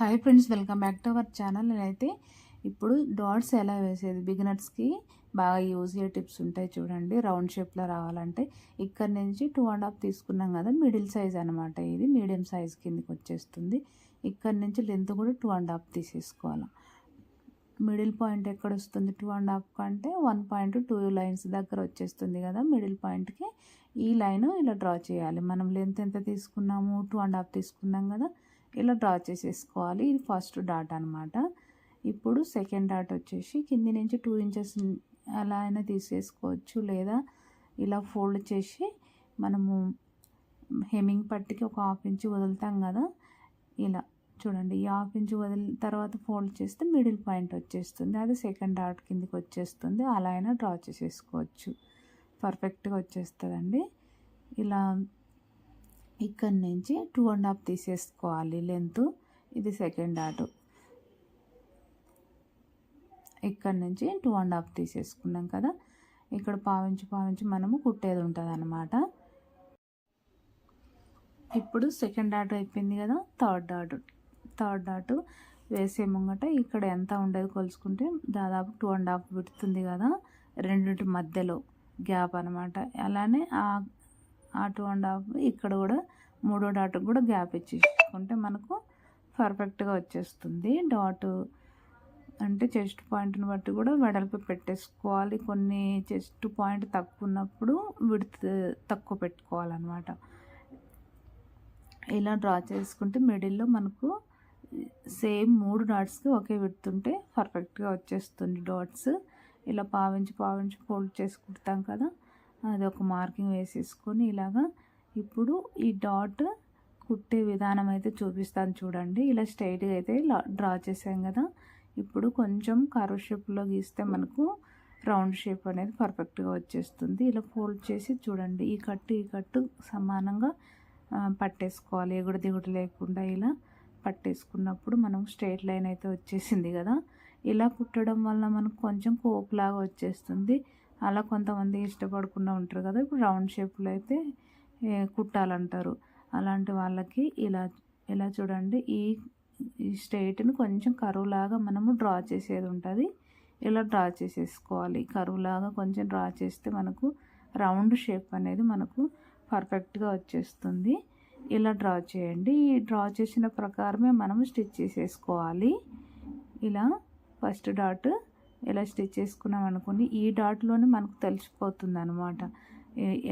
Hi friends welcome back to our channel నేనైతే ఇప్పుడు dots ఎలా వేసేది? బిగినర్స్కి బాగా యూజ్ అయ్యే టిప్స్ ఉంటాయి చూడండి. రౌండ్ షేప్లో రావాలంటే ఇక్కడ నుంచి టూ అండ్ హాఫ్ తీసుకున్నాం కదా మిడిల్ సైజ్ అనమాట ఇది. మీడియం సైజ్ కిందకి వచ్చేస్తుంది. ఇక్కడ నుంచి లెంత్ కూడా టూ అండ్ హాఫ్ తీసేసుకోవాలి. మిడిల్ పాయింట్ ఎక్కడ వస్తుంది? టూ అండ్ హాఫ్ కంటే వన్ పాయింట్ టూ లైన్స్ దగ్గర వచ్చేస్తుంది కదా మిడిల్ పాయింట్కి ఈ లైన్ ఇలా డ్రా చేయాలి. మనం లెంత్ ఎంత తీసుకున్నాము? టూ అండ్ హాఫ్ తీసుకున్నాం కదా ఇలా డ్రా చేసేసుకోవాలి. ఇది ఫస్ట్ డాట్ అనమాట ఇప్పుడు సెకండ్ డాట్ వచ్చేసి కింది నుంచి టూ ఇంచెస్ అలా అయినా తీసేసుకోవచ్చు. లేదా ఇలా ఫోల్డ్ చేసి మనము హెమింగ్ పట్టికి ఒక హాఫ్ ఇంచ్ వదులుతాం కదా. ఇలా చూడండి. ఈ హాఫ్ ఇంచ్ వదిలి తర్వాత ఫోల్డ్ చేస్తే మిడిల్ పాయింట్ వచ్చేస్తుంది. అది సెకండ్ డాట్ కిందికి వచ్చేస్తుంది. అలా అయినా డ్రా చేసేసుకోవచ్చు. పర్ఫెక్ట్గా వచ్చేస్తుందండి. ఇలా ఇక్కడ నుంచి టూ అండ్ హాఫ్ తీసేసుకోవాలి. లెంత్ ఇది సెకండ్ డాట్ ఇక్కడ నుంచి టూ అండ్ హాఫ్ తీసేసుకున్నాం కదా. ఇక్కడ పావించి పావించి మనము కుట్టేది ఉంటుంది అనమాట ఇప్పుడు సెకండ్ డాట్ అయిపోయింది కదా. థర్డ్ డాట్ థర్డ్ డాట్ వేసే ముంగట ఇక్కడ ఎంత ఉండేది కొలుసుకుంటే దాదాపు టూ అండ్ హాఫ్ పెడుతుంది కదా. రెండింటి మధ్యలో గ్యాప్ అనమాట అలానే ఆ టూ అండ్ హాఫ్ ఇక్కడ కూడా మూడో డాట్కి కూడా గ్యాప్ ఇచ్చేసుకుంటే మనకు పర్ఫెక్ట్గా వచ్చేస్తుంది. డాట్ అంటే చెస్ట్ పాయింట్ని బట్టి కూడా వెడల్పు పెట్టేసుకోవాలి. కొన్ని చెస్ట్ పాయింట్ తక్కువ ఉన్నప్పుడు విడుత తక్కువ పెట్టుకోవాలన్నమాట. ఇలా డ్రా చేసుకుంటే మిడిల్లో మనకు సేమ్ మూడు డాట్స్కి ఒకే విడుతుంటే పర్ఫెక్ట్గా వచ్చేస్తుంది డాట్స్ ఇలా పావించి పావించి ఫోల్డ్ చేసి కుడతాం కదా. అది ఒక మార్కింగ్ వేసేసుకొని ఇలాగా ఇప్పుడు ఈ డాట్ కుట్టే విధానం అయితే చూపిస్తాను చూడండి. ఇలా స్ట్రైట్గా అయితే డ్రా చేసాం కదా. ఇప్పుడు కొంచెం కర్వ్ షేప్లో గీస్తే మనకు రౌండ్ షేప్ అనేది పర్ఫెక్ట్గా వచ్చేస్తుంది. ఇలా ఫోల్డ్ చేసి చూడండి. ఈ కట్టు ఈ కట్టు సమానంగా పట్టేసుకోవాలి. ఎగుడు దిగుడు లేకుండా ఇలా పట్టేసుకున్నప్పుడు మనం స్ట్రైట్ లైన్ అయితే వచ్చేసింది కదా. ఇలా కుట్టడం వల్ల మనకు కొంచెం కోపులాగా వచ్చేస్తుంది. అలా కొంతమంది ఇష్టపడకుండా ఉంటారు కదా. ఇప్పుడు రౌండ్ షేప్లో అయితే కుట్టాలంటారు. అలాంటి వాళ్ళకి ఇలా ఇలా చూడండి. ఈ ఈ స్ట్రైట్ని కొంచెం కరువులాగా మనము డ్రా చేసేది ఉంటుంది. ఇలా డ్రా చేసేసుకోవాలి. కరువులాగా కొంచెం డ్రా చేస్తే మనకు రౌండ్ షేప్ అనేది మనకు పర్ఫెక్ట్గా వచ్చేస్తుంది. ఇలా డ్రా చేయండి. ఈ డ్రా చేసిన ప్రకారమే మనము స్టిచ్ చేసేసుకోవాలి. ఇలా ఫస్ట్ డాట్ ఇలా స్టిచ్ చేసుకున్నాం అనుకోండి ఈ డాట్లోనే మనకు తెలిసిపోతుంది అనమాట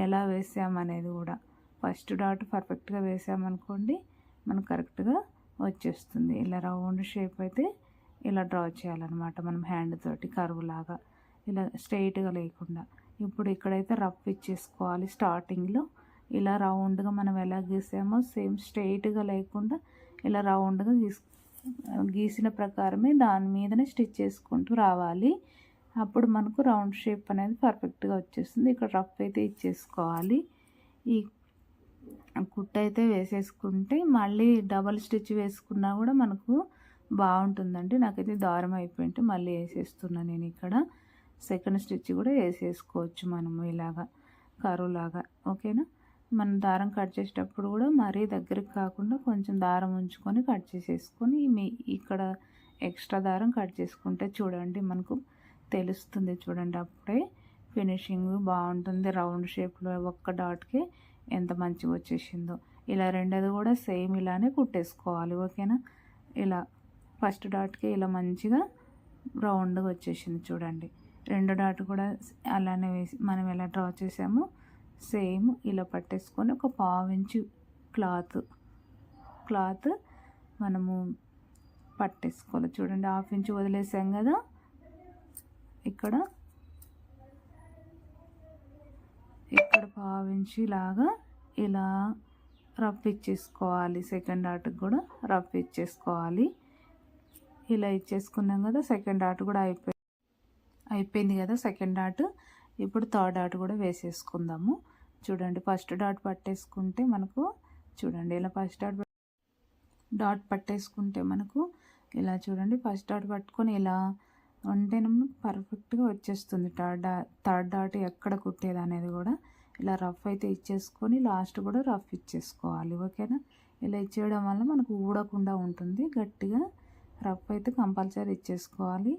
ఎలా వేసామనేది కూడా. ఫస్ట్ డాట్ పర్ఫెక్ట్గా వేసామనుకోండి మనకు కరెక్ట్గా వచ్చేస్తుంది. ఇలా రౌండ్ షేప్ అయితే ఇలా డ్రా చేయాలన్నమాట మనం హ్యాండ్ తోటి కరువు లాగా. ఇలా స్ట్రైట్గా లేకుండా. ఇప్పుడు ఇక్కడైతే రఫ్ ఇచ్చేసుకోవాలి స్టార్టింగ్లో ఇలా రౌండ్గా మనం ఎలా గీసామో సేమ్ స్ట్రైట్గా లేకుండా ఇలా రౌండ్గా గీసు గీసిన ప్రకారమే దాని మీదనే స్టిచ్ చేసుకుంటూ రావాలి. అప్పుడు మనకు రౌండ్ షేప్ అనేది పర్ఫెక్ట్గా వచ్చేస్తుంది. ఇక్కడ రఫ్ అయితే ఇచ్చేసుకోవాలి. ఈ కుట్ట అయితే వేసేసుకుంటే మళ్ళీ డబల్ స్టిచ్ వేసుకున్నా కూడా మనకు బాగుంటుందండి. నాకైతే దారం అయిపోయింటే మళ్ళీ వేసేస్తున్నా నేను ఇక్కడ. సెకండ్ స్టిచ్ కూడా వేసేసుకోవచ్చు మనము ఇలాగా కరువులాగా ఓకేనా? మనం దారం కట్ చేసేటప్పుడు కూడా మరీ దగ్గరికి కాకుండా కొంచెం దారం ఉంచుకొని కట్ చేసేసుకొని మీ ఇక్కడ ఎక్స్ట్రా దారం కట్ చేసుకుంటే చూడండి మనకు తెలుస్తుంది చూడండి అప్పుడే ఫినిషింగ్ బాగుంటుంది. రౌండ్ షేప్లో ఒక్క డాట్కి ఎంత మంచిగా వచ్చేసిందో. ఇలా రెండోది కూడా సేమ్ ఇలానే కుట్టేసుకోవాలి. ఓకేనా? ఇలా ఫస్ట్ డాట్కి ఇలా మంచిగా రౌండ్గా వచ్చేసింది చూడండి. రెండు డాట్ కూడా అలానే వేసి మనం ఎలా డ్రా చేసామో సేమ్ ఇలా పట్టేసుకొని ఒక పావించి క్లాత్. క్లాత్ మనము పట్టేసుకోవాలి. చూడండి హాఫ్ ఇంచ్ వదిలేసాం కదా. ఇక్కడ ఇక్కడ పావించి లాగా ఇలా రఫ్ ఇచ్చేసుకోవాలి. సెకండ్ ఆర్ట్కి కూడా రఫ్ ఇచ్చేసుకోవాలి. ఇలా ఇచ్చేసుకున్నాం కదా సెకండ్ ఆర్ట్ కూడా అయిపోయి అయిపోయింది కదా సెకండ్ ఆర్ట్ ఇప్పుడు థర్డ్ ఆర్ట్ కూడా వేసేసుకుందాము. చూడండి ఫస్ట్ డాట్ పట్టేసుకుంటే మనకు చూడండి ఇలా ఫస్ట్ డాట్ డాట్ పట్టేసుకుంటే మనకు ఇలా చూడండి ఫస్ట్ డాట్ పట్టుకొని ఇలా ఉంటే పర్ఫెక్ట్గా వచ్చేస్తుంది. థర్డ్ థర్డ్ డాట్ ఎక్కడ కుట్టేది అనేది కూడా ఇలా రఫ్ అయితే ఇచ్చేసుకొని లాస్ట్ కూడా రఫ్ ఇచ్చేసుకోవాలి ఓకేనా ఇలా ఇచ్చేయడం వల్ల మనకు ఊడకుండా ఉంటుంది. గట్టిగా రఫ్ అయితే కంపల్సరీ ఇచ్చేసుకోవాలి.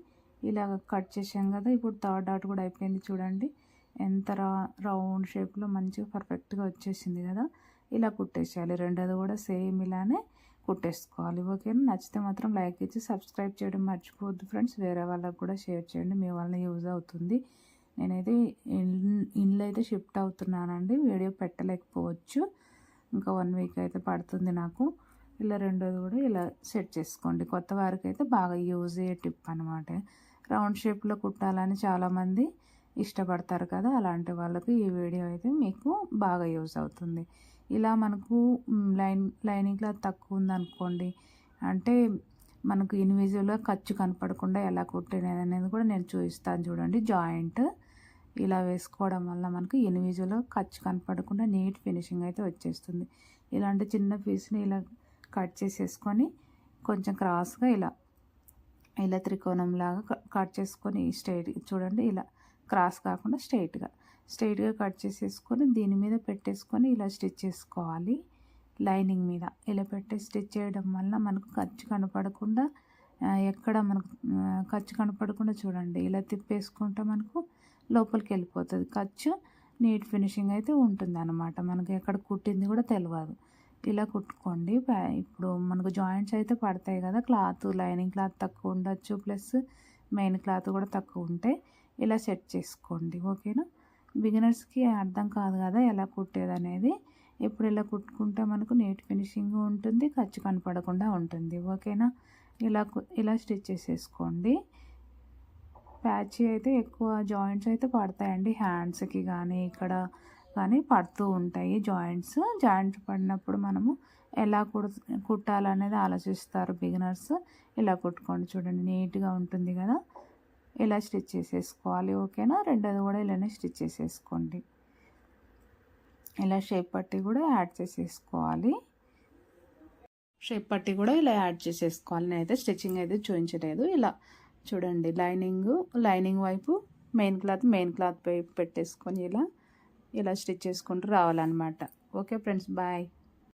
ఇలా కట్ చేసాం కదా ఇప్పుడు థర్డ్ డాట్ కూడా అయిపోయింది చూడండి. ఎంత రా రౌండ్ షేప్లో మంచిగా పర్ఫెక్ట్గా వచ్చేసింది కదా. ఇలా కుట్టేసేయాలి. రెండోది కూడా సేమ్ ఇలానే కుట్టేసుకోవాలి. ఓకేనా? నచ్చితే మాత్రం లైక్ ఇచ్చి సబ్స్క్రైబ్ చేయడం మర్చిపోవద్దు ఫ్రెండ్స్. వేరే వాళ్ళకి కూడా షేర్ చేయండి. మీ వల్ల యూజ్ అవుతుంది. నేనైతే ఇండ్లు అయితే షిఫ్ట్ అవుతున్నానండి. వీడియో పెట్టలేకపోవచ్చు. ఇంకా వన్ వీక్ అయితే పడుతుంది నాకు. ఇలా రెండోది కూడా ఇలా సెట్ చేసుకోండి. కొత్త వారికి అయితే బాగా యూజ్ అయ్యే టిప్ అనమాట రౌండ్ షేప్లో కుట్టాలని చాలామంది ఇష్టపడతారు కదా అలాంటి వాళ్ళకి ఈ వీడియో అయితే మీకు బాగా యూజ్ అవుతుంది. ఇలా మనకు లైన్ లైనింగ్ క్లాత్ తక్కువ ఉందనుకోండి అంటే మనకు ఇన్విజువల్గా ఖర్చు కనపడకుండా ఎలా కుట్టినది అనేది కూడా నేను చూపిస్తాను చూడండి. జాయింట్ ఇలా వేసుకోవడం వల్ల మనకు ఇన్విజువల్గా ఖర్చు కనపడకుండా నీట్ ఫినిషింగ్ అయితే వచ్చేస్తుంది. ఇలాంటి చిన్న పీస్ని ఇలా కట్ చేసేసుకొని కొంచెం క్రాస్గా ఇలా ఇలా త్రికోణంలాగా కట్ చేసుకొని స్ట్రైట్ చూడండి ఇలా క్రాస్ కాకుండా స్ట్రైట్గా. స్ట్రైట్గా కట్ చేసేసుకొని దీని మీద పెట్టేసుకొని ఇలా స్టిచ్ చేసుకోవాలి. లైనింగ్ మీద ఇలా పెట్టి స్టిచ్ చేయడం వల్ల మనకు ఖర్చు కనపడకుండా ఎక్కడ మనకు ఖర్చు కనపడకుండా చూడండి. ఇలా తిప్పేసుకుంటే మనకు లోపలికి వెళ్ళిపోతుంది. ఖర్చు నీట్ ఫినిషింగ్ అయితే ఉంటుంది అనమాట మనకి ఎక్కడ కుట్టింది కూడా తెలియదు ఇలా కుట్టుకోండి. ఇప్పుడు మనకు జాయింట్స్ అయితే పడతాయి కదా. క్లాత్ లైనింగ్ క్లాత్ తక్కువ ఉండొచ్చు. ప్లస్ మెయిన్ క్లాత్ కూడా తక్కువ ఉంటే ఇలా సెట్ చేసుకోండి ఓకేనా? బిగినర్స్కి అర్థం కాదు కదా ఎలా కుట్టేది అనేది. ఇప్పుడు ఇలా కుట్టుకుంటే మనకు నీట్ ఫినిషింగ్ ఉంటుంది ఖర్చు కనపడకుండా ఉంటుంది ఓకేనా? ఇలా ఇలా స్టిచ్ చేసేసుకోండి. ప్యాచీ అయితే ఎక్కువ జాయింట్స్ అయితే పడతాయండి హ్యాండ్స్కి కానీ ఇక్కడ కానీ పడుతూ ఉంటాయి జాయింట్స్. జాయింట్స్ పడినప్పుడు మనము ఎలా కుడు కుట్టాలనేది ఆలోచిస్తారు బిగినర్స్. ఇలా కుట్టుకోండి చూడండి నీట్గా ఉంటుంది కదా. ఇలా స్టిచ్ చేసేసుకోవాలి ఓకేనా? రెండోది కూడా ఇలానే స్టిచ్ చేసేసుకోండి. ఇలా షేప్ పట్టి కూడా యాడ్ చేసేసుకోవాలి. షేప్ పట్టి కూడా ఇలా యాడ్ చేసేసుకోవాలి. నేనైతే స్టిచ్చింగ్ అయితే చూపించలేదు. ఇలా చూడండి లైనింగ్ లైనింగ్ వైపు మెయిన్ క్లాత్ మెయిన్ క్లాత్ పెట్టేసుకొని ఇలా ఇలా స్టిచ్ చేసుకుంటూ రావాలన్నమాట. Okay friends bye.